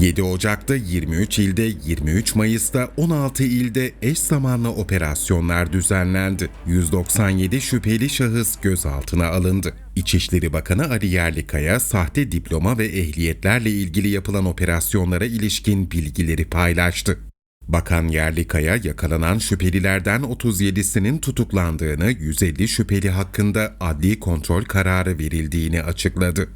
7 Ocak'ta 23 ilde, 23 Mayıs'ta 16 ilde eş zamanlı operasyonlar düzenlendi. 197 şüpheli şahıs gözaltına alındı. İçişleri Bakanı Ali Yerlikaya, sahte diploma ve ehliyetlerle ilgili yapılan operasyonlara ilişkin bilgileri paylaştı. Bakan Yerlikaya yakalanan şüphelilerden 37'sinin tutuklandığını, 150 şüpheli hakkında adli kontrol kararı verildiğini açıkladı.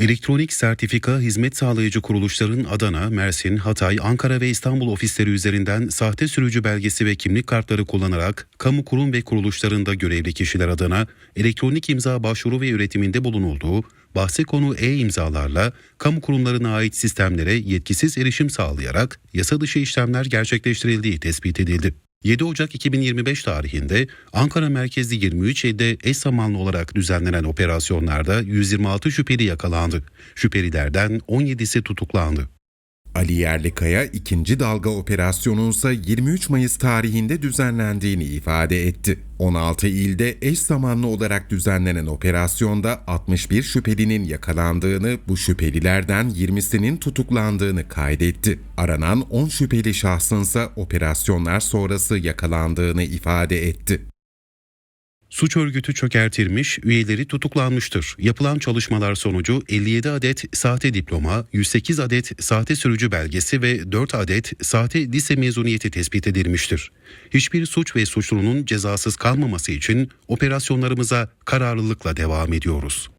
Elektronik sertifika hizmet sağlayıcı kuruluşların Adana, Mersin, Hatay, Ankara ve İstanbul ofisleri üzerinden sahte sürücü belgesi ve kimlik kartları kullanarak kamu kurum ve kuruluşlarında görevli kişiler adına elektronik imza başvuru ve üretiminde bulunulduğu bahse konu e-imzalarla kamu kurumlarına ait sistemlere yetkisiz erişim sağlayarak yasa dışı işlemler gerçekleştirildiği tespit edildi. 7 Ocak 2025 tarihinde Ankara merkezli 23 ilde eş zamanlı olarak düzenlenen operasyonlarda 126 şüpheli yakalandı. Şüphelilerden 17'si tutuklandı. Ali Yerlikaya ikinci dalga operasyonun ise 23 Mayıs tarihinde düzenlendiğini ifade etti. 16 ilde eş zamanlı olarak düzenlenen operasyonda 61 şüphelinin yakalandığını, bu şüphelilerden 20'sinin tutuklandığını kaydetti. Aranan 10 şüpheli şahsın ise operasyonlar sonrası yakalandığını ifade etti. Suç örgütü çökertilmiş, üyeleri tutuklanmıştır. Yapılan çalışmalar sonucu 57 adet sahte diploma, 108 adet sahte sürücü belgesi ve 4 adet sahte lise mezuniyeti tespit edilmiştir. Hiçbir suç ve suçlunun cezasız kalmaması için operasyonlarımıza kararlılıkla devam ediyoruz.